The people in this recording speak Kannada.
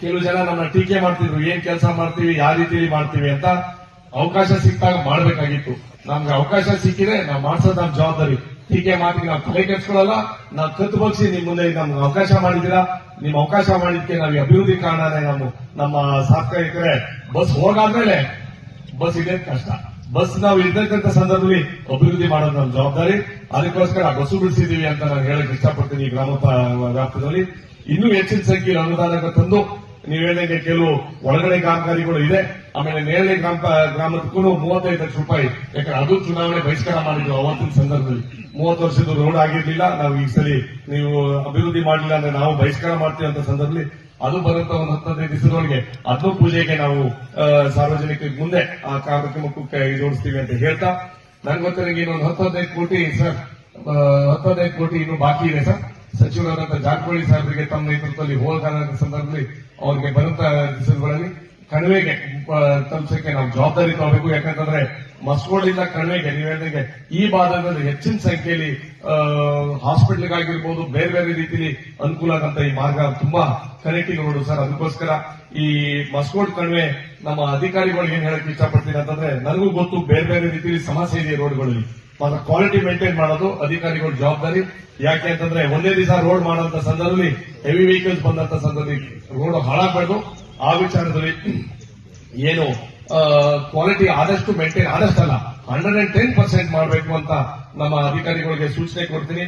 ಕೆಲವು ಜನ ನಮ್ಮ ಟೀಕೆ ಮಾಡ್ತಿದ್ರು, ಏನ್ ಕೆಲಸ ಮಾಡ್ತೀವಿ, ಯಾವ ರೀತಿಯಲ್ಲಿ ಮಾಡ್ತೀವಿ ಅಂತ ಅವಕಾಶ ಸಿಕ್ಕಾಗ ಮಾಡಬೇಕಾಗಿತ್ತು. ನಮ್ಗೆ ಅವಕಾಶ ಸಿಕ್ಕಿದ್ರೆ ನಾವು ಮಾಡ್ಸೋದು ನಮ್ಮ ಜವಾಬ್ದಾರಿ. ಟೀಕೆ ಮಾಡಿ ನಾವು ತಲೆ ಕೆಡ್ಸ್ಕೊಳ್ಳಲ್ಲ ನಾವು ಕತ್ತು ಬಗ್ಸಿ ನಿಮ್ ಮುಂದೆ ನಮ್ಗೆ ಅವಕಾಶ ಮಾಡಿದ್ದೀರಾ? ನಿಮ್ ಅವಕಾಶ ಮಾಡಿದ್ಕೆ ನಾವು ಅಭಿವೃದ್ಧಿ ಕಾರಣನೇ ನಾವು ನಮ್ಮ ಸಾರ್ವಜನಿಕರೇ ಬಸ್ ಹೋಗಾದ್ಮೇಲೆ ಬಸ್ ಇದೆ ಕಷ್ಟ. ಬಸ್ ನಾವು ಇದ್ದಕ್ಕಂತ ಸಂದರ್ಭದಲ್ಲಿ ಅಭಿವೃದ್ಧಿ ಮಾಡೋದು ನಮ್ಮ ಜವಾಬ್ದಾರಿ. ಅದಕ್ಕೋಸ್ಕರ ಬಸ್ಸು ಬಿಡಿಸಿದೀವಿ ಅಂತ ನಾನು ಹೇಳಕ್ ಇಷ್ಟಪಡ್ತೀನಿ ಈ ಗ್ರಾಮ ವ್ಯಾಪ್ತದಲ್ಲಿ ಇನ್ನೂ ಹೆಚ್ಚಿನ ಸಂಖ್ಯೆಯಲ್ಲಿ ಅನುದಾನ ತಂದು ನೀವು ಹೇಳಿದಂಗೆ ಕೆಲವು ಒಳಗಡೆ ಕಾಮಗಾರಿಗಳು ಇದೆ. ಆಮೇಲೆ ನೇರಳೆ ಗ್ರಾಮ, ಗ್ರಾಮಕ್ಕೂ ಮೂವತ್ತೈದು ಲಕ್ಷ ರೂಪಾಯಿ ಯಾಕಂದ್ರೆ ಅದು ಚುನಾವಣೆ ಬಹಿಷ್ಕಾರ ಮಾಡಿದ್ರು ಅವತ್ತಿನ ಸಂದರ್ಭದಲ್ಲಿ. ಮೂವತ್ತು ವರ್ಷದ ರೋಡ್ ಆಗಿರ್ಲಿಲ್ಲ. ನಾವು ಈ ಸಲ ನೀವು ಅಭಿವೃದ್ಧಿ ಮಾಡಲಿಲ್ಲ ಅಂದ್ರೆ ನಾವು ಬಹಿಷ್ಕಾರ ಮಾಡ್ತೀವಿ ಅಂತ ಸಂದರ್ಭದಲ್ಲಿ ಅದು ಬರುತ್ತ ಒಂದು ಹತ್ತದೈದು ದಿವಸದೊಳಗೆ. ಅದು ಪೂಜೆಗೆ ನಾವು ಸಾರ್ವಜನಿಕ ಮುಂದೆ ಆ ಕಾರ್ಯಕ್ರಮಕ್ಕೆ ಜೋಡಿಸ್ತೀವಿ ಅಂತ ಹೇಳ್ತಾ. ನನ್ಗೆ ಗೊತ್ತಿರಂಗೆ ಇನ್ನೊಂದು ಹತ್ತದೈದು ಕೋಟಿ ಸರ್ ಆ, ಹತ್ತು ಹದಿನೈದು ಕೋಟಿ ಇನ್ನು ಬಾಕಿ ಇದೆ ಸರ್. ಸಚಿವರಾದಂತ ಜಾರಕಿಹೊಳಿ ಸಾಹೇಬರಿಗೆ ತಮ್ಮ ನೇತೃತ್ವದಲ್ಲಿ ಹೋದ ಸಂದರ್ಭದಲ್ಲಿ ಅವರಿಗೆ ಬರುತ್ತ ದಿವಸಗಳಲ್ಲಿ. ಕಣಿವೆಗೆ ತಲುಪಿಸಕ್ಕೆ ನಾವು ಜವಾಬ್ದಾರಿ ತಗೋಬೇಕು. ಯಾಕಂತಂದ್ರೆ ಮಸ್ಕೋಳಿಂದ ಕಣಿವೆಗೆ ನೀವು ಹೇಳಿದಂಗೆ ಈ ಭಾಗದಲ್ಲಿ ಹೆಚ್ಚಿನ ಸಂಖ್ಯೆಯಲ್ಲಿ ಹಾಸ್ಪಿಟಲ್ಗಾಗಿರ್ಬೋದು, ಬೇರೆ ಬೇರೆ ರೀತಿಯಲ್ಲಿ ಅನುಕೂಲ ಆಗಂತ ಈ ಮಾರ್ಗ ತುಂಬಾ ಕನೆಕ್ಟಿಂಗ್ ರೋಡ್ ಸರ್. ಅದಕ್ಕೋಸ್ಕರ ಈ ಮಸ್ಕೋಡ್ ಕಣಿವೆ ನಮ್ಮ ಅಧಿಕಾರಿಗಳಿಗೆ ಏನ್ ಹೇಳಕ್ ಇಷ್ಟಪಡ್ತೀನಿ ಅಂತಂದ್ರೆ, ನನಗೂ ಗೊತ್ತು ಬೇರೆ ಬೇರೆ ರೀತಿಯಲ್ಲಿ ಸಮಸ್ಯೆ ಇದೆ ರೋಡ್ಗಳಲ್ಲಿ. ಮಾತ್ರ ಕ್ವಾಲಿಟಿ ಮೇಂಟೈನ್ ಮಾಡೋದು, ಅಧಿಕಾರಿಗಳ ಜವಾಬ್ದಾರಿ. ಯಾಕೆ ಅಂತಂದ್ರೆ, ಒಂದೇ ದಿವಸ ರೋಡ್ ಮಾಡುವಂತ ಸಂದರ್ಭದಲ್ಲಿ ಹೆವಿ ವೆಹಿಕಲ್ಸ್ ಬಂದಂತ ಸಂದರ್ಭದಲ್ಲಿ ರೋಡ್ ಹಾಳಾಗಬಾರ್ದು. ಆ ವಿಚಾರದಲ್ಲಿ ಏನು ಕ್ವಾಲಿಟಿ ಆದಷ್ಟು ಮೇಂಟೈನ್ ಆದಷ್ಟಲ್ಲ ಹಂಡ್ರೆಡ್ ಅಂಡ್ ಟೆನ್ ಪರ್ಸೆಂಟ್ ಮಾಡಬೇಕು ಅಂತ ನಮ್ಮ ಅಧಿಕಾರಿಗಳಿಗೆ ಸೂಚನೆ ಕೊಡ್ತೀನಿ.